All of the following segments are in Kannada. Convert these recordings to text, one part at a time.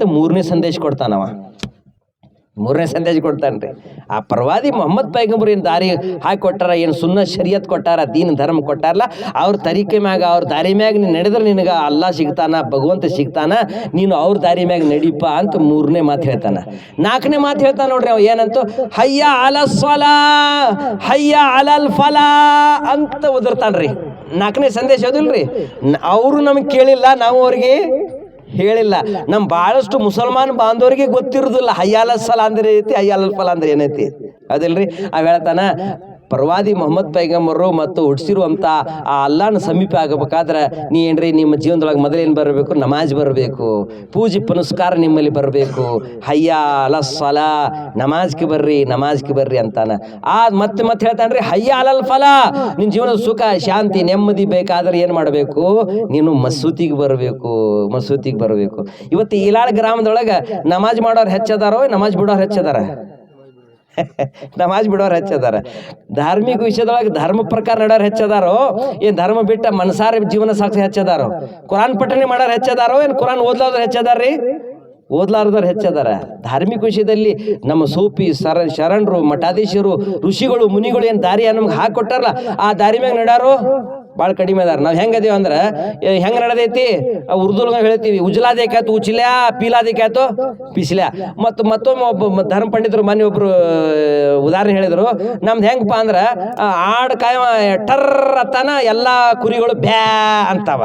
ಮೂರನೇ ಸಂದೇಶ ಕೊಡ್ತಾನವ. ಮೂರನೇ ಸಂದೇಶ ಕೊಡ್ತಾನ್ರಿ. ಆ ಪ್ರವಾದಿ ಮೊಹಮ್ಮದ್ ಪೈಗಂಬರ್ ಏನು ದಾರಿ ಹಾಕಿ ಕೊಟ್ಟಾರ, ಏನು ಸುನ್ನ ಶರಿಯತ್ ಕೊಟ್ಟಾರ, ದೀನ್ ಧರ್ಮ ಕೊಟ್ಟಾರಲ್ಲ ಅವ್ರ ತರೀಕೆ ಮ್ಯಾಗ, ಅವ್ರ ದಾರಿ ಮ್ಯಾಗ ನೀನು ನಡೆದ್ರೆ ನಿನಗೆ ಅಲ್ಲ ಸಿಗ್ತಾನ, ಭಗವಂತ ಸಿಗ್ತಾನ, ನೀನು ಅವ್ರ ದಾರಿ ಮ್ಯಾಗ ನಡೀಪ ಅಂತ ಮೂರನೇ ಮಾತು ಹೇಳ್ತಾನ. ನಾಲ್ಕನೇ ಮಾತು ಹೇಳ್ತಾನೆ ನೋಡ್ರಿ ಅವ ಏನಂತು? ಹಯ್ಯ ಅಲ ಸ್ವಲ ಹಯ್ಯ ಅಲಲ್ ಫಲ ಅಂತ ಉದರ್ತಾನ್ರಿ. ನಾಲ್ಕನೇ ಸಂದೇಶ ಅದಿಲ್ರಿ ಅವರು ನಮಗೆ ಕೇಳಿಲ್ಲ, ನಾವು ಅವ್ರಿಗೆ ಹೇಳಿಲ್ಲ. ನಮ್ಮ ಬಹಳಷ್ಟು ಮುಸಲ್ಮಾನ್ ಬಾಂಧವರಿಗೆ ಗೊತ್ತಿರೋದಿಲ್ಲ. ಹಯ್ಯಾಲ ಸಲ ಅಂದ್ರೆ ಹಯ್ಯಾಲಲ್ ಫಲ ಅಂದ್ರೆ ಏನೈತಿ? ಅದಿಲ್ರಿ? ಅವ್ ಹೇಳ್ತಾನ ಪ್ರವಾದಿ ಮೊಹಮ್ಮದ್ ಪೈಗಂಬರು ಮತ್ತು ಹುಡ್ಸಿರುವಂಥ ಆ ಅಲ್ಲಾನ ಸಮೀಪ ಆಗಬೇಕಾದ್ರೆ ನೀ ಏನ್ರಿ ನಿಮ್ಮ ಜೀವನದೊಳಗೆ ಮೊದಲೇನು ಬರಬೇಕು? ನಮಾಜ್ ಬರಬೇಕು. ಪೂಜೆ ಪುನಸ್ಕಾರ ನಿಮ್ಮಲ್ಲಿ ಬರಬೇಕು. ಹಯ್ಯ ಅಲ ಸಲ ನಮಾಜ್ಗೆ ಬರ್ರಿ ನಮಾಜ್ಗೆ ಬರ್ರಿ ಅಂತಾನ. ಆ ಮತ್ತೆ ಮತ್ತೆ ಹೇಳ್ತಾನ್ರಿ, ಹಯ್ಯ ಅಲಲ್ ಫಲ ನಿನ್ನ ಜೀವನದ ಸುಖ, ಶಾಂತಿ, ನೆಮ್ಮದಿ ಬೇಕಾದ್ರೆ ಏನು ಮಾಡಬೇಕು? ನೀನು ಮಸೂತಿಗೆ ಬರಬೇಕು ಮಸೂತಿಗೆ ಬರಬೇಕು. ಇವತ್ತು ಇಲಾಳ ಗ್ರಾಮದೊಳಗೆ ನಮಾಜ್ ಮಾಡೋರು ಹೆಚ್ಚದಾರೋ, ನಮಾಜ್ ಬಿಡೋರು ಹೆಚ್ಚದಾರ? ನಮಾಜ್ ಬಿಡೋರು ಹೆಚ್ಚದಾರ. ಧಾರ್ಮಿಕ ವಿಷಯದೊಳಗೆ ಧರ್ಮ ಪ್ರಕಾರ ನಡೋರು ಹೆಚ್ಚದಾರೋ, ಏನ್ ಧರ್ಮ ಬಿಟ್ಟ ಮನಸಾರ ಜೀವನ ಸಾಕ್ಷಿ ಹೆಚ್ಚದಾರೋ? ಕುರಾನ್ ಪಠನೆ ಮಾಡೋರು ಹೆಚ್ಚದಾರೋ, ಏನ್ ಕುರಾನ್ ಓದ್ಲಾದ್ರು ಹೆಚ್ಚದಾರ್ರಿ? ಓದ್ಲಾರ್ದವ್ರು ಹೆಚ್ಚದಾರ. ಧಾರ್ಮಿಕ ವಿಷಯದಲ್ಲಿ ನಮ್ಮ ಸೂಪಿ ಸರ, ಶರಣರು, ಮಠಾಧೀಶರು, ಋಷಿಗಳು, ಮುನಿಗಳು ಏನು ದಾರಿ ನಮ್ಗೆ ಹಾಕೊಟ್ಟಾರಲ್ಲ, ಆ ದಾರಿ ಮ್ಯಾಗ ನಡ್ಯಾರು? ಭಾಳ ಕಡಿಮೆ ಅದಾರ. ನಾವು ಹೆಂಗದೇವು ಅಂದ್ರೆ ಹೆಂಗೆ ನಡೆದೈತಿ? ಉರ್ದುಲ್ಗ ಹೇಳ್ತೀವಿ. ಉಜ್ಲಾದೇಕಾಯ್ತು ಉಚ್ಲ್ಯಾ ಪೀಲಾದೇಕಾಯ್ತು ಪಿಸ್ಲ್ಯಾ ಮತ್ತು ಮತ್ತೊಮ್ಮೆ ಒಬ್ಬ ಧರ್ಮ ಪಂಡಿತರು ಮೊನ್ನೆ ಒಬ್ರು ಉದಾಹರಣೆ ಹೇಳಿದರು. ನಮ್ದು ಹೆಂಗಪ್ಪ ಅಂದ್ರೆ ಆಡು ಕಾಯ ಟರ್ ಎಲ್ಲ ಕುರಿಗಳು ಬ್ಯಾ ಅಂತಾವ.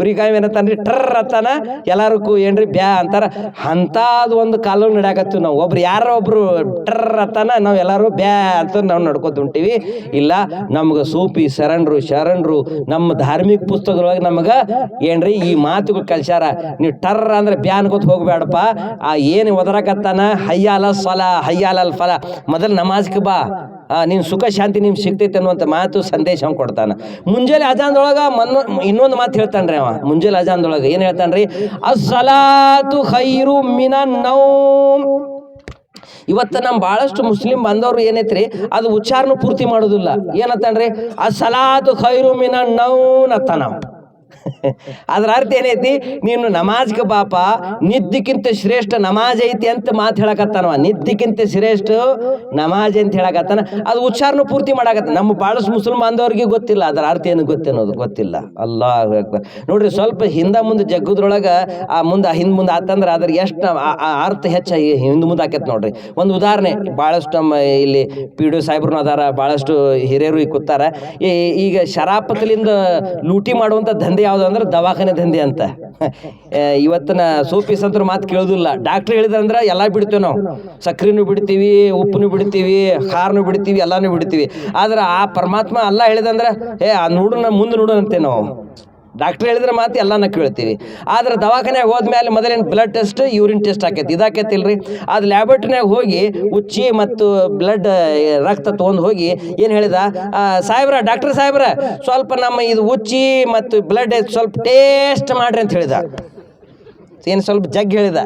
ಕುರಿ ಕಾಯಿ ಏನಂತಾನ್ರಿ ಟರ್ ಅತ್ತಾನ ಎಲ್ಲಾರು ಕು ಏನ್ರಿ ಬ್ಯಾ ಅಂತಾರ. ಅಂಥದ್ದು ಒಂದು ಕಾಲ ನಡ್ಯಾಕತ್ತೀವಿ ನಾವು. ಒಬ್ರು ಯಾರೋ ಒಬ್ರು ಟರ್ ಅತ್ತಾನ ನಾವು ಎಲ್ಲಾರು ಬ್ಯಾ ಅಂತ ನಾವು ನಡ್ಕೊತ ಹೊಂಟೀವಿ ಇಲ್ಲ, ನಮ್ಗೆ ಸೂಪಿ, ಶರಣರು ಶರಣರು, ನಮ್ಮ ಧಾರ್ಮಿಕ ಪುಸ್ತಕದೊಳಗೆ ನಮಗೆ ಏನ್ರಿ ಈ ಮಾತುಗಳು ಕಲ್ಸ್ಯಾರ. ನೀವು ಟರ್ರ ಅಂದ್ರೆ ಬ್ಯಾ ಅನ್ಕೋತ ಹೋಗ್ಬೇಡಪ್ಪ ಆ ಏನು ಒದರಕತ್ತಾನ? ಹಯ್ಯಾಲ ಸ್ವಲ ಹಯ್ಯಾಲ ಫಲ. ಮೊದಲು ನಮಾಜ್ಗೆ ಬಾ. ಆ, ನಿನ್ ಸುಖ ಶಾಂತಿ ನಿಮ್ಗೆ ಸಿಗ್ತೈತೆ ಅನ್ನುವಂಥ ಮಾತು ಸಂದೇಶ ಕೊಡ್ತಾನೆ ಕೊಡ್ತಾನ. ಮುಂಜಾನೆ ಅಜಾನ್ದೊಳಗೆ ಮನ್ನ ಇನ್ನೊಂದು ಮಾತು ಹೇಳ್ತಾನೆ ರೀ ಅವ. ಮುಂಜಾನೆ ಅಜಾನ್ದೊಳಗೆ ಏನು ಹೇಳ್ತಾನೆ ರೀ ಅಸಲಾತು ಖೈರು ಮಿನ ನೌ ಇವತ್ತು ನಮ್ಮ ಭಾಳಷ್ಟು ಮುಸ್ಲಿಂ ಬಂದವರು ಏನೈತ್ರಿ? ಅದು ಉಚ್ಚಾರನು ಪೂರ್ತಿ ಮಾಡೋದಿಲ್ಲ. ಏನತ್ತಾನ್ರಿ ಅಸಲಾತು ಖೈರು ಮಿನನ್ ನೌನ್ ಅತ್ತ ನಾವು ಅದ್ರ ಅರ್ಥ ಏನೈತಿ? ನೀನು ನಮಾಜ್ಗೆ ಬಾಪ ನಿದ್ದಕ್ಕಿಂತ ಶ್ರೇಷ್ಠ ನಮಾಜ್ ಐತಿ ಅಂತ ಮಾತು ಹೇಳಕತ್ತಾನವ ನಿದ್ದಕ್ಕಿಂತ ಶ್ರೇಷ್ಠ ನಮಾಜ್ ಅಂತ ಹೇಳಕತ್ತಾನ. ಅದು ಉಚ್ಚಾರನು ಪೂರ್ತಿ ಮಾಡಾಕತ್ತ ನಮ್ಮ ಭಾಳಷ್ಟು ಮುಸಲ್ಮಾನದವ್ರಿಗೆ ಗೊತ್ತಿಲ್ಲ. ಅದರ ಅರ್ಥ ಏನು ಗೊತ್ತೇನೋದು ಗೊತ್ತಿಲ್ಲ. ಅಲ್ಲ ನೋಡ್ರಿ, ಸ್ವಲ್ಪ ಹಿಂದ ಮುಂದೆ ಜಗ್ಗದ್ರೊಳಗೆ, ಆ ಮುಂದೆ ಹಿಂದ್ ಮುಂದೆ ಆತಂದ್ರೆ ಅದ್ರ ಎಷ್ಟು ಅರ್ಥ ಹೆಚ್ಚ ಹಿಂದ್ ಮುಂದೆ ಆಕೈತೆ ನೋಡ್ರಿ. ಒಂದು ಉದಾಹರಣೆ ಭಾಳಷ್ಟು ಇಲ್ಲಿ ಪಿ ಡಿ ಸಾಹೇಬ್ರು ಅದಾರ ಭಾಳಷ್ಟು ಹಿರಿಯರು ಕೂತಾರ. ಈಗ ಶರಾಪತ್ಲಿಂದ ಲೂಟಿ ಮಾಡುವಂಥ ದಂಧೆ ಯಾವುದು ಅಂದ್ರೆ ದವಾಖಾನೆ ದಂಧೆ ಅಂತ. ಇವತ್ತಿನ ಸೂಪಿ ಸಂತರ ಮಾತು ಕೇಳೋದಿಲ್ಲ. ಡಾಕ್ಟ್ರ್ ಹೇಳಿದಂದ್ರೆ ಎಲ್ಲ ಬಿಡ್ತೇವೆ ನಾವು. ಸಕ್ರಿನೂ ಬಿಡ್ತೀವಿ ಉಪ್ಪನ್ನು ಬಿಡ್ತೀವಿ, ಖಾರನು ಬಿಡ್ತೀವಿ, ಎಲ್ಲಾನು ಬಿಡ್ತೀವಿ. ಆದ್ರೆ ಆ ಪರಮಾತ್ಮ ಅಲ್ಲ ಹೇಳಿದಂದ್ರೆ ಏ, ಆ ನೋಡು ಮುಂದೆ ನೋಡು ನಾವು. ಡಾಕ್ಟ್ರ್ ಹೇಳಿದ್ರೆ ಮಾತು ಎಲ್ಲಾನ ಕೇಳ್ತೀವಿ. ಆದ್ರೆ ದವಾಖಾನೆಗೆ ಹೋದ್ಮೇಲೆ ಮೊದಲಿನ ಬ್ಲಡ್ ಟೆಸ್ಟ್ ಯೂರಿನ್ ಟೆಸ್ಟ್ ಆಕೈತಿ. ಇದಾಕೈತಿಲ್ರಿ? ಅದು ಲ್ಯಾಬೋರೇಟ್ರಿನಾಗ ಹೋಗಿ ಉಚ್ಚಿ ಮತ್ತು ಬ್ಲಡ್ ರಕ್ತ ತೊಗೊಂಡು ಹೋಗಿ ಏನು ಹೇಳಿದ? ಸಾಹೇಬ್ರ, ಡಾಕ್ಟರ್ ಸಾಹೇಬ್ರ, ಸ್ವಲ್ಪ ನಮ್ಮ ಇದು ಉಚ್ಚಿ ಮತ್ತು ಬ್ಲಡ್ ಸ್ವಲ್ಪ ಟೇಸ್ಟ್ ಮಾಡ್ರಿ ಅಂತ ಹೇಳಿದ. ಏನು ಸ್ವಲ್ಪ ಜಗ್ ಹೇಳಿದ?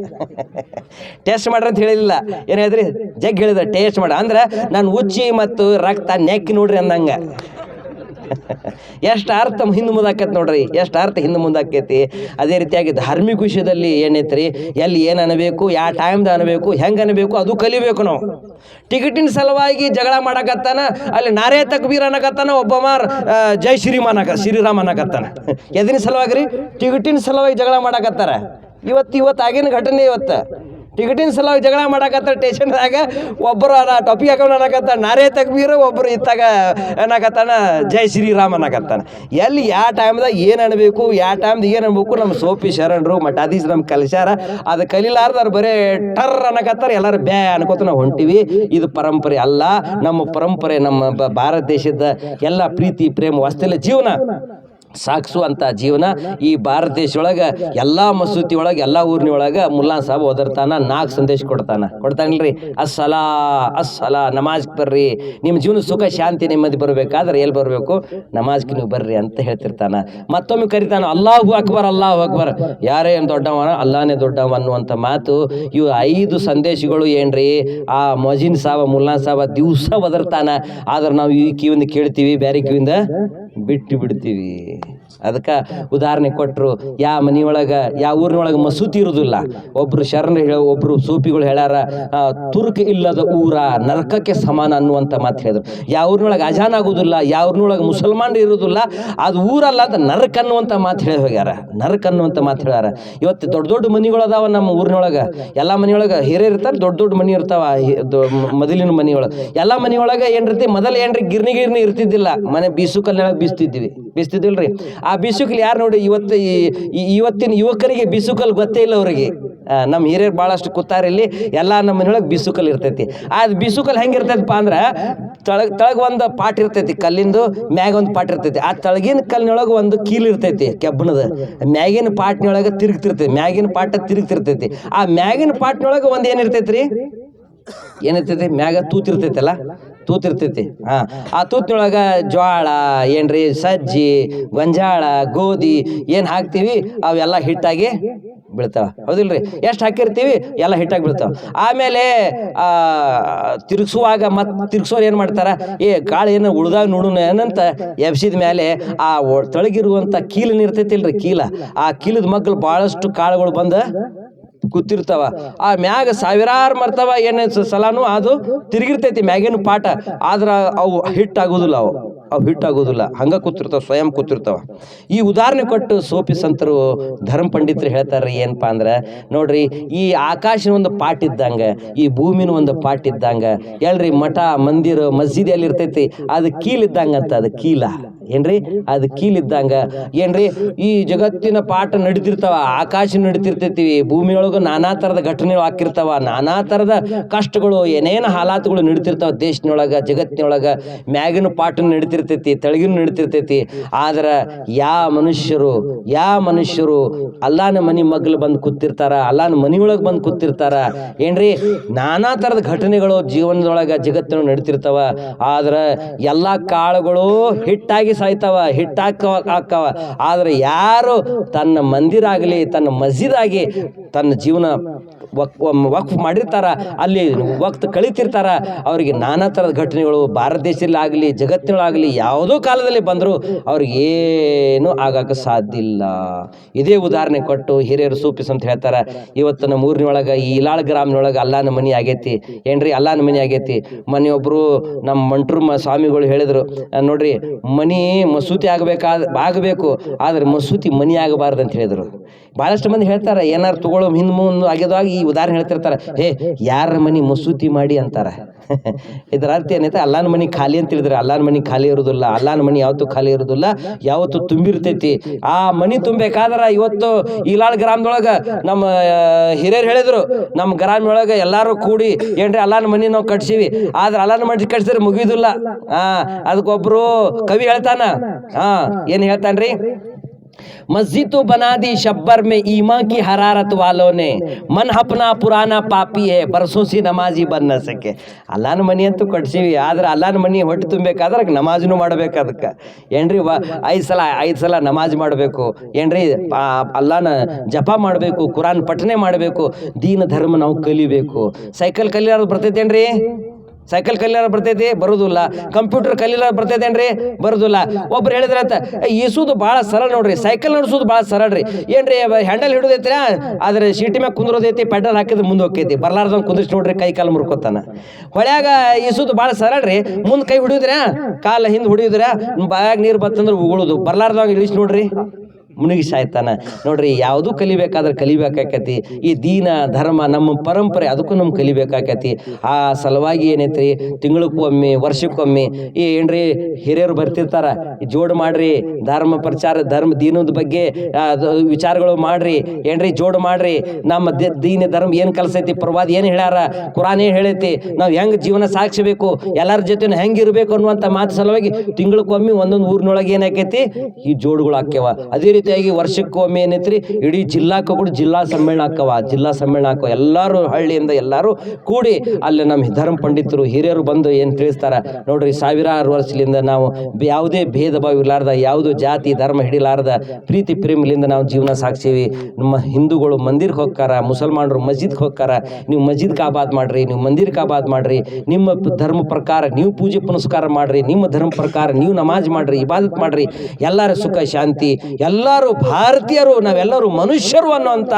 ಟೇಸ್ಟ್ ಮಾಡ್ರಿ ಅಂತ ಹೇಳಿಲ್ಲ ಏನು ಹೇಳಿದ್ರಿ? ಜಗ್ ಹೇಳಿದ, ಟೇಸ್ಟ್ ಮಾಡ. ಅಂದ್ರೆ ನಾನು ಉಚ್ಚಿ ಮತ್ತು ರಕ್ತ ನೆಕ್ಕಿ ನೋಡ್ರಿ ಅಂದಂಗೆ. ಎಷ್ಟು ಅರ್ಥ ಹಿಂದೆ ಮುಂದಾಕೈತಿ ನೋಡ್ರಿ, ಎಷ್ಟು ಅರ್ಥ ಹಿಂದೆ ಮುಂದಾಕೈತಿ. ಅದೇ ರೀತಿಯಾಗಿ ಧಾರ್ಮಿಕ ವಿಷಯದಲ್ಲಿ ಏನೈತ್ರಿ, ಎಲ್ಲಿ ಏನು ಅನ್ನಬೇಕು ಯಾವ ಟೈಮ್ದ ಅನ್ನಬೇಕು ಹೆಂಗೆ ಅನ್ನಬೇಕು ಅದು ಕಲಿಬೇಕು ನಾವು. ಟಿಕೆಟಿನ ಸಲುವಾಗಿ ಜಗಳ ಮಾಡಕತ್ತಾನ, ಅಲ್ಲಿ ನಾರೇ ತಕ್ಬೀರ್ ಅನ್ನಕತ್ತಾನ ಒಬ್ಬ ಮಾರ್ ಜೈ ಶ್ರೀ ಅನ್ನಕ ಶ್ರೀರಾಮ್ ಅನ್ನಕತ್ತಾನ. ಎದಿನ ಸಲುವಾಗಿ ರೀ, ಟಿಕೆಟಿನ ಸಲುವಾಗಿ ಜಗಳ ಮಾಡಕತ್ತಾರ. ಇವತ್ತು ಇವತ್ತು ಆಗಿನ ಘಟನೆ ಇವತ್ತು. ಟಿಕೆಟಿನ ಸಲುವಾಗಿ ಜಗಳ ಮಾಡಾಕತ್ತಾರ ಸ್ಟೇಷನ್ದಾಗ. ಒಬ್ಬರು ಟೊಪಿ ಹಾಕೊಂಡು ಅನ್ನಕತ್ತಾನ, ನಾರೇ ತಗ್ಬೀರು ಒಬ್ಬರು ಇತ್ತಾಗ ಅನ್ನಕತ್ತಾನ, ಜೈ ಶ್ರೀರಾಮ್ ಅನ್ನಕತ್ತಾನ. ಎಲ್ಲಿ ಯಾವ ಟೈಮ್ದಾಗ ಏನು ಅನ್ಬೇಕು ಯಾವ ಟೈಮ್ದಾಗ ಏನು ಅನ್ಬೇಕು ನಮ್ಮ ಸೋಪಿ ಶರಣರು ಮಠಾಧೀಶ್ ನಮ್ಮ ಕಲಿಸ್ಯಾರ. ಅದು ಕಲಿಲಾರ್ದಾರ ಬರೇ ಟರ್ ಅನ್ನಕತ್ತಾರ, ಎಲ್ಲರೂ ಬ್ಯಾ ಅನ್ಕೋತ ನಾವು ಹೊಂಟಿವಿ. ಇದು ಪರಂಪರೆ ಅಲ್ಲ, ನಮ್ಮ ಪರಂಪರೆ ನಮ್ಮ ಭಾರತ ದೇಶದ ಎಲ್ಲ ಪ್ರೀತಿ, ಪ್ರೇಮ ವಾಸ್ತಲ್ಯ ಜೀವನ. ಸಾಗಿಸುವಂಥ ಜೀವನ ಈ ಭಾರತ ದೇಶ ಒಳಗೆ ಎಲ್ಲ ಮಸೂತಿ ಒಳಗೆ, ಎಲ್ಲ ಊರಿನ ಒಳಗೆ ಮುಲ್ಲಾ ಸಾಬ್ ಓದರ್ತಾನ, ನಾಲ್ಕು ಸಂದೇಶ ಕೊಡ್ತಾನ. ಕೊಡ್ತಾನಲ್ರಿ? ಅಸ್ಸಲಾ ಅಸ್ಸಲಾ ನಮಾಜ್ ಬರ್ರಿ. ನಿಮ್ಮ ಜೀವನ ಸುಖ, ಶಾಂತಿ, ನೆಮ್ಮದಿ ಬರಬೇಕಾದ್ರೆ ಎಲ್ಲಿ ಬರಬೇಕು? ನಮಾಜ್ಗೆ ನೀವು ಬರ್ರಿ ಅಂತ ಹೇಳ್ತಿರ್ತಾನ. ಮತ್ತೊಮ್ಮೆ ಕರಿತಾನ, ಅಲ್ಲಾಹು ಅಕ್ಬರ್ ಅಲ್ಲಾಹು ಅಕ್ಬರ್. ಯಾರೇ ಏನು ದೊಡ್ಡವ ಅಲ್ಲಾನೇ ದೊಡ್ಡವ ಅನ್ನುವಂಥ ಮಾತು, ಇವು ಐದು ಸಂದೇಶಗಳು ಏನ್ರಿ? ಆ ಮೊಜಿನ್ ಸಾಬ ಮುಲ್ಲಾ ಸಾಬ ದಿವಸ ಒದರ್ತಾನ. ಆದ್ರೆ ನಾವು ಈ ಕಿವಿಂದ ಕೇಳ್ತೀವಿ ಬೇರೆ ಕಿವಿಂದ ಬಿಟ್ಟು ಬಿಡ್ತೀವಿ. ಅದಕ್ಕೆ ಉದಾಹರಣೆ ಕೊಟ್ಟರು ಯಾವ ಮನೆಯೊಳಗೆ ಯಾವ ಊರಿನೊಳಗೆ ಮಸೂತಿ ಇರುವುದಿಲ್ಲ ಒಬ್ರು ಶರಣ ಹೇಳ ಒಬ್ರು ಸೂಪಿಗಳು ಹೇಳ್ಯಾರ ಆ, ತುರ್ಕ್ ಇಲ್ಲದ ಊರ ನರಕಕ್ಕೆ ಸಮಾನ ಅನ್ನುವಂಥ ಮಾತು ಹೇಳಿದ್ರು. ಯಾವ ಊರಿನೊಳಗೆ ಅಜಾನ್ ಆಗುದಿಲ್ಲ ಯಾವ ಊರಿನೊಳಗೆ ಮುಸಲ್ಮಾನರು ಇರುವುದಿಲ್ಲ ಅದು ಊರಲ್ಲ ಅಂತ ನರಕ ಅನ್ನುವಂಥ ಮಾತು ಹೇಳಿ ಹೋಗ್ಯಾರ. ನರಕ ಅನ್ನುವಂಥ ಮಾತು ಹೇಳ್ಯಾರ. ಇವತ್ತು ದೊಡ್ಡ ದೊಡ್ಡ ಮನಿಗಳು ಅದಾವ ನಮ್ಮ ಊರಿನೊಳಗೆ. ಎಲ್ಲ ಮನೆಯೊಳಗೆ ಹಿರಿಯರು ಇರ್ತಾರೆ ದೊಡ್ಡ ದೊಡ್ಡ ಮನಿ ಇರ್ತಾವ ಮೊದಲಿನ ಮನೆಯೊಳಗೆ. ಎಲ್ಲ ಮನೆಯೊಳಗೆ ಏನ್ರಿ ಮೊದಲು ಏನ್ರಿ ಗಿರ್ನಿ ಗಿರ್ನಿ ಇರ್ತಿದ್ದಿಲ್ಲ ಮನೆ ಬೀಸು ಕಲ್ಲೊಳಗೆ ಬೀಸ್ತಿದ್ವಿ. ಬೀಸ್ತಿದ್ದಿಲ್ರಿ ಆ ಬಿಸುಕಲ್ ಯಾರು ನೋಡಿ ಇವತ್ತು ಇವತ್ತಿನ ಯುವಕರಿಗೆ ಬಿಸುಕಲ್ ಗೊತ್ತೇ ಇಲ್ಲ ಅವರಿಗೆ. ನಮ್ಮ ಹಿರಿಯರು ಭಾಳಷ್ಟು ಕೂತಾರೆ ಇಲ್ಲಿ, ಎಲ್ಲ ನಮ್ಮ ಮನೆಯೊಳಗೆ ಬಿಸುಕಲ್ ಇರ್ತೈತಿ. ಆ ಬಿಸುಕಲ್ ಹೆಂಗೆ ಇರ್ತೈತಪ್ಪ ಅಂದ್ರೆ ತಳಗ್ ತಳಗ್ ಒಂದು ಪಾಟ್ ಇರ್ತೈತಿ ಕಲ್ಲಿಂದು, ಮ್ಯಾಗ ಒಂದು ಪಾಟ್ ಇರ್ತೈತಿ. ಆ ತಳಗಿನ ಕಲ್ಲಿನೊಳಗೆ ಒಂದು ಕೀಲ್ ಇರ್ತೈತಿ ಕೆಬ್ಬಣದ. ಮ್ಯಾಗಿನ ಪಾಟ್ನೊಳಗೆ ತಿರುಗ್ತಿರ್ತೈತಿ, ಮ್ಯಾಗಿನ ಪಾಟ ತಿರುಗ್ತಿರ್ತೈತಿ. ಆ ಮ್ಯಾಗಿನ ಪಾಟ್ನೊಳಗೆ ಒಂದು ಏನಿರ್ತೈತಿ ರೀ ಏನಿರ್ತೈತಿ ಮ್ಯಾಗ ತೂತಿರ್ತೈತಲ್ಲ ತೂತಿರ್ತೈತಿ. ಹಾ. ಆ ತೂತಿನೊಳಗ ಜ್ವಾಳ ಏನ್ರಿ ಸಜ್ಜಿ ಗೊಂಜಾಳ ಗೋಧಿ ಏನ್ ಹಾಕ್ತಿವಿ ಅವೆಲ್ಲ ಹಿಟ್ಟಾಗಿ ಬೀಳ್ತಾವ. ಹೌದಿಲ್ರಿ? ಎಷ್ಟು ಹಾಕಿರ್ತೀವಿ ಎಲ್ಲ ಹಿಟ್ಟಾಗಿ ಬೀಳ್ತಾವ. ಆಮೇಲೆ ತಿರುಗಿಸುವಾಗ ಮತ್ ತಿರ್ಗ್ಸೋರು ಏನು ಮಾಡ್ತಾರ ಏ ಕಾಳು ಏನು ಉಳ್ದಾಗ ನೋಡೋಣ ಏನಂತ ಎಬ್ಸಿದ ಮೇಲೆ ಆ ತಳಗಿರುವಂತ ಕೀಲನ್ ಇರ್ತೈತಿಲ್ರಿ ಕೀಲ. ಆ ಕೀಲದ ಮಗ್ಳು ಬಹಳಷ್ಟು ಕಾಳುಗಳು ಬಂದ ಕೂತಿರ್ತಾವ ಆ ಮ್ಯಾಗ ಸಾವಿರಾರು ಮರ್ತಾವ ಏನ ಸಲಾನು ಅದು ತಿರುಗಿರ್ತೈತಿ ಮ್ಯಾಗಿನ ಪಾಠ. ಆದ್ರ ಅವು ಹಿಟ್ ಆಗುದಿಲ್ಲ ಅವು. ಅವು ಹಿಟ್ಟಾಗೋದಿಲ್ಲ ಹಂಗ ಕೂತಿರ್ತಾವ, ಸ್ವಯಂ ಕೂತಿರ್ತಾವ. ಈ ಉದಾಹರಣೆ ಕೊಟ್ಟು ಸೋಪಿ ಸಂತರು ಧರ್ಮ ಪಂಡಿತರು ಹೇಳ್ತಾರ್ರಿ, ಏನಪ್ಪಾ ಅಂದ್ರೆ, ನೋಡ್ರಿ, ಈ ಆಕಾಶನ ಒಂದು ಪಾಟ್ ಇದ್ದಂಗ, ಈ ಭೂಮಿನ ಒಂದು ಪಾಟ್ ಇದ್ದಂಗ, ಎಲ್ರಿ ಮಠ, ಮಂದಿರ ಮಸ್ಜಿದ್ ಎಲ್ಲಿ ಇರ್ತೈತಿ, ಅದು ಇದ್ದಂಗ ಅಂತ, ಅದು ಕೀಲ. ಏನ್ರಿ? ಅದು ಕೀಲ್ ಇದ್ದಂಗ. ಏನ್ರಿ? ಈ ಜಗತ್ತಿನ ಪಾಠ ನಡೀತಿರ್ತಾವ ಆಕಾಶ ನಡೀತಿರ್ತೈತಿ ಭೂಮಿಯೊಳಗ ನಾನಾ ತರದ ಘಟನೆಗಳು ಹಾಕಿರ್ತಾವ, ನಾನಾ ತರದ ಕಷ್ಟಗಳು, ಏನೇನು ಹಾಲಾತುಗಳು ನಡೀತಿರ್ತಾವ ದೇಶನೊಳಗ, ಜಗತ್ತಿನೊಳಗ, ಮ್ಯಾಗಿನ ಪಾಠ ನಡೀತಿರ್ತೈತಿ ತೆಳಗಿನ ನಡೀತಿರ್ತೈತಿ. ಆದ್ರೆ ಯಾ ಮನುಷ್ಯರು ಯಾ ಮನುಷ್ಯರು ಅಲ್ಲಾನ ಮನಿ ಮಗ್ಲು ಬಂದು ಕೂತಿರ್ತಾರ, ಅಲ್ಲಾನ ಮನೆಯೊಳಗೆ ಬಂದು ಕೂತಿರ್ತಾರ. ಏನ್ರಿ? ನಾನಾ ತರದ ಘಟನೆಗಳು ಜೀವನದೊಳಗೆ ಜಗತ್ತಿನ ನಡೀತಿರ್ತಾವ. ಆದ್ರೆ ಎಲ್ಲಾ ಕಾಳುಗಳು ಹಿಟ್ಟಾಗಿ ಸಾಯ್ತಾವ ಹಿಟ್ಟಾಕ ಹಾಕವ. ಆದ್ರೆ ಯಾರು ತನ್ನ ಮಂದಿರ ಆಗಲಿ ತನ್ನ ಮಸೀದಾಗಿ ತನ್ನ ಜೀವನ ವಕ್ ವಕ್ಫ್ ಮಾಡಿರ್ತಾರ ಅಲ್ಲಿ ವಕ್ತ್ ಕಳಿತಿರ್ತಾರ. ಅವರಿಗೆ ನಾನಾ ಥರದ ಘಟನೆಗಳು ಭಾರತ ದೇಶದಲ್ಲಾಗಲಿ ಜಗತ್ತಿನೊಳಗಾಗಲಿ ಯಾವುದೋ ಕಾಲದಲ್ಲಿ ಬಂದರೂ ಅವ್ರಿಗೆ ಏನು ಆಗಕ್ಕೆ ಸಾಧ್ಯ ಇಲ್ಲ. ಇದೇ ಉದಾಹರಣೆ ಕೊಟ್ಟು ಹಿರಿಯರು ಸೂಪಿಸ್ ಅಂತ ಹೇಳ್ತಾರೆ ಇವತ್ತು ನಮ್ಮ ಊರಿನೊಳಗೆ ಈ ಇಲಾಳ ಗ್ರಾಮನೊಳಗೆ ಅಲ್ಲಾನ ಮನೆ ಆಗೈತಿ. ಏನ್ರಿ ಅಲ್ಲಾನ ಮನೆ ಆಗೈತಿ? ಮನೆಯೊಬ್ಬರು ನಮ್ಮ ಮಂಟ್ರು ಮ ಸ್ವಾಮಿಗಳು ಹೇಳಿದರು ನೋಡ್ರಿ ಮನಿ ಮಸೂತಿ ಆಗಬೇಕಾದ ಆಗಬೇಕು ಆದರೆ ಮಸೂತಿ ಮನಿ ಆಗಬಾರ್ದು ಅಂತ ಹೇಳಿದರು. ಭಾಳಷ್ಟು ಮಂದಿ ಹೇಳ್ತಾರೆ ಏನಾರು ತಗೊಳ್ಳೋ ಹಿಂದೆ ಮುಂದೆ ಆಗ್ಯದಾಗ ಈ ಉದಾಹರಣೆ ಹೇಳ್ತಿರ್ತಾರೆ, ಹೇ ಯಾರ ಮನಿ ಮಸೂತಿ ಮಾಡಿ ಅಂತಾರೆ. ಇದರ ಅರ್ಥ ಏನೈತೆ? ಅಲ್ಲಾನ ಮನಿ ಖಾಲಿ ಅಂತ ಹೇಳಿದ್ರೆ ಅಲ್ಲಾನ ಮನಿ ಖಾಲಿ ಇರೋದಿಲ್ಲ, ಅಲ್ಲಾನ ಮನಿ ಯಾವತ್ತು ಖಾಲಿ ಇರೋದಿಲ್ಲ, ಯಾವತ್ತು ತುಂಬಿರ್ತೈತಿ. ಆ ಮನಿ ತುಂಬಬೇಕಾದ್ರ ಇವತ್ತು ಈಲಾಳ್ ಗ್ರಾಮದೊಳಗ ನಮ್ಮ ಹಿರಿಯರು ಹೇಳಿದ್ರು, ನಮ್ಮ ಗ್ರಾಮದೊಳಗ ಎಲ್ಲಾರು ಕೂಡಿ ಏನ್ರಿ ಅಲ್ಲಾನ ಮನಿ ನಾವು ಕಟ್ಸಿವಿ. ಆದ್ರೆ ಅಲ್ಲಾನ ಮನಿ ಕಟ್ಸಿದ್ರೆ ಮುಗಿಯುದಿಲ್ಲ. ಹಾ ಅದಕ್ಕೊಬ್ರು ಕವಿ ಹೇಳ್ತಾನ, ಹಾ, ಏನ್ ಹೇಳ್ತಾನ್ರಿ? मस्जिद तो बना दी शब्बर में ईमा की हरारत वालों ने मन अपना पुराना पापी है ಬರಸೋ ಸಿ ನಮಾಜಿ ಬನ್ನ ಸಕೆ ಅಲ್ಲಾನ ಮನಿ ಅಂತೂ ಕಟ್ಸೀವಿ ಆದ್ರೆ ಅಲ್ಲಾನ ಮನಿ ಹೊಟ್ಟೆ ತುಂಬಬೇಕಾದ್ರೆ ಅದಕ್ಕೆ ನಮಾಜ್ನು ಮಾಡ್ಬೇಕು ಅದಕ್ಕೆ ಏನ್ರಿ ವ ಐದು ಸಲ ಐದು ಸಲ ನಮಾಜ್ ಮಾಡಬೇಕು ಏನ್ರಿ ಆ ಅಲ್ಲಾನ ಜಪ ಮಾಡಬೇಕು ಕುರಾನ್ ಪಠನೆ ಮಾಡಬೇಕು ದೀನ ಧರ್ಮ ನಾವು ಕಲಿಬೇಕು ಸೈಕಲ್ ಕಲಿಯೋದು ಬರ್ತೈತೇನ್ರಿ ಸೈಕಲ್ ಕಲಿಯಾರ ಬರ್ತೈತಿ, ಬರುದಿಲ್ಲ. ಕಂಪ್ಯೂಟರ್ ಕಲಿಯಾರ ಬರ್ತೈತೇನ್ರಿ? ಬರುದಿಲ್ಲ. ಒಬ್ರು ಹೇಳಿದ್ರೆ ಅಂತ ಈಸುದು ಭಾಳ ಸರಳ ನೋಡ್ರಿ ಸೈಕಲ್ ನಡೆಸೋದು ಭಾಳ ಸರಳ ರೀ. ಏನ್ರಿ ಹ್ಯಾಂಡಲ್ ಹಿಡಿದೈತ್ರಿ? ಆದ್ರೆ ಸೀಟಿ ಮ್ಯಾಗ ಕುಂದ್ರೋದೈತಿ ಪೆಡಲ್ ಹಾಕಿದ್ರೆ ಮುಂದೆ ಹೋಗ್ತೈತಿ. ಬರ್ಲಾರ್ದಂಗೆ ಕುಂದಿಸ್ ನೋಡ್ರಿ, ಕೈ ಕಾಲು ಮುರ್ಕೋತಾನ. ಹೊಳ್ಯಾಗ ಈಸುದು ಭಾಳ ಸರಳ ರೀ. ಮುಂದೆ ಕೈ ಹಿಡಿದ್ರೆ ಕಾಲ ಹಿಂದೆ ಹೊಡಿಯುದ್ರ? ಬಾಯಾಗ ನೀರು ಬತ್ತಂದ್ರೆ ಉಗುಳುದು. ಬರ್ಲಾರ್ದಂಗೆ ಇಳಿಸಿ ನೋಡ್ರಿ. ಮುಳುಗಿ ಸಾಯ್ತಾನ ನೋಡ್ರಿ, ಯಾವುದು ಕಲಿಬೇಕಾದ್ರೆ ಕಲಿಬೇಕಾಕತಿ. ಈ ದೀನ, ಧರ್ಮ, ನಮ್ಮ ಪರಂಪರೆ ಅದಕ್ಕೂ ನಮ್ಗೆ ಕಲಿಬೇಕಾಕತಿ. ಆ ಸಲುವಾಗಿ ಏನೈತ್ರಿ, ತಿಂಗಳಕ್ಕೊಮ್ಮೆ, ವರ್ಷಕ್ಕೊಮ್ಮೆ, ಈ ಏನ್ರಿ, ಹಿರಿಯರು ಬರ್ತಿರ್ತಾರ, ಜೋಡ್ ಮಾಡ್ರಿ, ಧರ್ಮ ಪ್ರಚಾರ, ಧರ್ಮ, ದೀನದ ಬಗ್ಗೆ ವಿಚಾರಗಳು ಮಾಡ್ರಿ. ಏನ್ರಿ, ಜೋಡ್ ಮಾಡ್ರಿ. ನಮ್ಮ ದೀನ, ಧರ್ಮ ಏನ್ ಕಲ್ಸೈತಿ ಪ್ರವಾದ ಏನ್ ಹೇಳ್ಯಾರ, ಕುರಾನ್ ಏನ್ ಹೇಳೈತಿ, ನಾವ್ ಹೆಂಗ್ ಜೀವನ ಸಾಗಿಸಬೇಕು, ಎಲ್ಲರ ಜೊತೆ ಹೆಂಗ್ ಇರ್ಬೇಕು ಅನ್ನುವಂತ ಮಾತು ಸಲುವಾಗಿ ತಿಂಗಳಕ್ಕೊಮ್ಮೆ ಒಂದೊಂದು ಊರಿನೊಳಗೆ ಏನಾಕೈತಿ ಈ ಜೋಡುಗಳು ಹಾಕ್ಯವ. ಅದೇ ರೀತಿ ರೀತಿಯಾಗಿ ವರ್ಷಕ್ಕೊಮ್ಮೆ ಏನೈತ್ರಿ? ಇಡೀ ಜಿಲ್ಲಾಕ್ಕ ಕೂಡ ಜಿಲ್ಲಾ ಸಮ್ಮೇಳನ ಹಾಕವ ಜಿಲ್ಲಾ ಸಮ್ಮೇಳನ ಹಾಕುವ ಎಲ್ಲರೂ ಹಳ್ಳಿಯಿಂದ ಎಲ್ಲರೂ ಕೂಡಿ ಅಲ್ಲಿ ನಮ್ಮ ಧರ್ಮ ಪಂಡಿತರು, ಹಿರಿಯರು ಬಂದು ಏನು ತಿಳಿಸ್ತಾರೆ? ನೋಡ್ರಿ, ಸಾವಿರಾರು ವರ್ಷದಿಂದ ನಾವು ಯಾವುದೇ ಭೇದ ಭಾವ ಇರ್ಲಾರ್ದ, ಯಾವುದು ಜಾತಿ, ಧರ್ಮ ಹಿಡಿಲಾರ್ದ, ಪ್ರೀತಿ, ಪ್ರೇಮಲಿಂದ ನಾವು ಜೀವನ ಸಾಗಿಸೀವಿ. ನಮ್ಮ ಹಿಂದೂಗಳು ಮಂದಿರ್ಗೆ ಹೋಗ್ತಾರ ಮುಸಲ್ಮಾನರು ಮಸ್ಜಿದ್ಗೆ ಹೋಗ್ತಾರ ನೀವು ಮಸ್ಜಿದ್ ಕಾಬಾದ್ ಮಾಡ್ರಿ, ನೀವು ಮಂದಿರ್ ಕಾಬಾದ್ ಮಾಡ್ರಿ. ನಿಮ್ಮ ಧರ್ಮ ಪ್ರಕಾರ ನೀವು ಪೂಜೆ ಪುನಸ್ಕಾರ ಮಾಡ್ರಿ. ನಿಮ್ಮ ಧರ್ಮ ಪ್ರಕಾರ ನೀವು ನಮಾಜ್ ಮಾಡ್ರಿ, ಇಬಾದತ್ ಮಾಡ್ರಿ. ಎಲ್ಲರ ಸುಖ, ಶಾಂತಿ ಎಲ್ಲರೂ ಭಾರತೀಯರು, ನಾವೆಲ್ಲರೂ ಮನುಷ್ಯರು ಅನ್ನುವಂಥ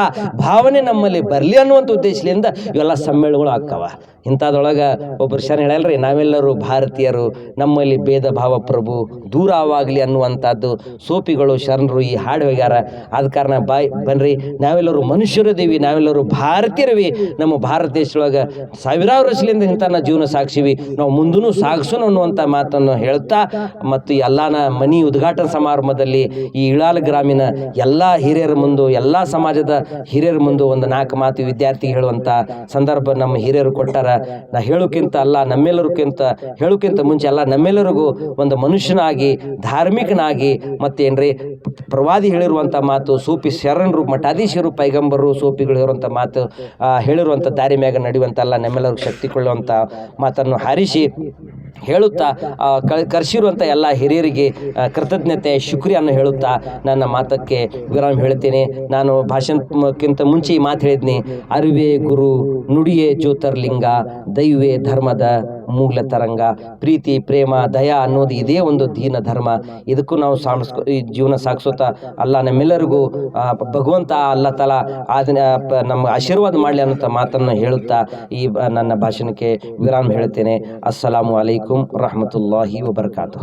ಭಾವನೆ ನಮ್ಮಲ್ಲಿ ಬರಲಿ ಅನ್ನುವಂಥ ಉದ್ದೇಶದಿಂದ ಇವೆಲ್ಲ ಸಮ್ಮೇಳನಗಳು ಆಗ್ತಾವ. ಇಂಥದ್ರೊಳಗೆ ಒಬ್ಬರು ಶರಣ ಹೇಳಲ್ರಿ ನಾವೆಲ್ಲರೂ ಭಾರತೀಯರು, ನಮ್ಮಲ್ಲಿ ಭೇದ ಭಾವ ಪ್ರಭು ದೂರವಾಗಲಿ ಅನ್ನುವಂಥದ್ದು ಸೋಪಿಗಳು, ಶರಣರು ಈ ಹಾಡು ಹೋಗ್ಯಾರ ಆದ ಕಾರಣ ಬಾಯ್, ಬನ್ರಿ, ನಾವೆಲ್ಲರೂ ಮನುಷ್ಯರದೇವಿ ನಾವೆಲ್ಲರೂ ಭಾರತೀಯರವಿ ನಮ್ಮ ಭಾರತ ದೇಶದೊಳಗೆ ಸಾವಿರಾರು ವರ್ಷದಿಂದ ಇಂಥ ಜೀವನ ಸಾಕ್ಷಿವಿ ನಾವು ಮುಂದೂ ಸಾಗಿಸೋಣ ಅನ್ನುವಂಥ ಮಾತನ್ನು ಹೇಳ್ತಾ, ಮತ್ತು ಎಲ್ಲಾನ ಮನಿ ಉದ್ಘಾಟನಾ ಸಮಾರಂಭದಲ್ಲಿ ಈ ಇಳಾಲ ಗ್ರಾಮೀಣ ಎಲ್ಲ ಹಿರಿಯರ ಮುಂದೆ, ಎಲ್ಲ ಸಮಾಜದ ಹಿರಿಯರ ಮುಂದೆ ಒಂದು ನಾಲ್ಕು ಮಾತು ವಿದ್ಯಾರ್ಥಿ ಹೇಳುವಂಥ ಸಂದರ್ಭ ನಮ್ಮ ಹಿರಿಯರು ಕೊಟ್ಟಾರ. ನಾ ಹೇಳೋಕ್ಕಿಂತ ಅಲ್ಲ ನಮ್ಮೆಲ್ಲರಕ್ಕಿಂತ ಹೇಳೋಕ್ಕಿಂತ ಮುಂಚೆ ಎಲ್ಲ ನಮ್ಮೆಲ್ಲರಿಗೂ ಒಂದು ಮನುಷ್ಯನಾಗಿ, ಧಾರ್ಮಿಕನಾಗಿ ಮತ್ತೇನ್ರಿ ಪ್ರವಾದಿ ಹೇಳಿರುವಂಥ ಮಾತು, ಸೂಪಿ ಶರಣರು, ಮಠಾಧೀಶರು ಪೈಗಂಬರು ಸೂಪಿಗಳು ಇರುವಂಥ ಮಾತು ಹೇಳಿರುವಂಥ ದಾರಿ ಮ್ಯಾಗ ನಡೆಯುವಂಥ ಎಲ್ಲ ನಮ್ಮೆಲ್ಲರಿಗೂ ಶಕ್ತಿ ಕೊಳ್ಳುವಂಥ ಮಾತನ್ನು ಹಾರಿಸಿ ಹೇಳುತ್ತಾ ಕರೆಸಿರುವಂಥ ಎಲ್ಲ ಹಿರಿಯರಿಗೆ ಕೃತಜ್ಞತೆ, ಶುಕ್ರಿಯನ್ನು ಹೇಳುತ್ತಾ ನನ್ನ ಮಾತಕ್ಕೆ ವಿರಾಮ ಹೇಳ್ತೀನಿ ನಾನು ಭಾಷಣಕ್ಕಿಂತ ಮುಂಚೆ ಈ ಮಾತು ಹೇಳಿದ್ನಿ. ಅರಿವೇ ಗುರು ನುಡಿಯೇ ಜ್ಯೋತಿರ್ಲಿಂಗ, ದೈವೇ ಧರ್ಮದ ಮೂಲ ತರಂಗ, ಪ್ರೀತಿ, ಪ್ರೇಮ, ದಯ ಅನ್ನೋದು ಇದೇ ಒಂದು ದೀನ ಧರ್ಮ. ಇದಕ್ಕೂ ನಾವು ಸಾಂಸ್ಕೃ, ಈ ಜೀವನ ಸಾಗಿಸೋತ ಅಲ್ಲ ನಮ್ಮೆಲ್ಲರಿಗೂ ಭಗವಂತ ಅಲ್ಲ ತಲ ಅದನ್ನ ನಮ್ಮ ಆಶೀರ್ವಾದ ಮಾಡಲಿ ಅನ್ನೋಂಥ ಮಾತನ್ನು ಹೇಳುತ್ತಾ ಈ ನನ್ನ ಭಾಷಣಕ್ಕೆ ವಿರಾಮ ಹೇಳ್ತೇನೆ ಅಸ್ಸಲಾಮು ಅಲೈಕುಂ ರಹಮತುಲ್ಲಾಹಿ ವಬರ್ಕಾತು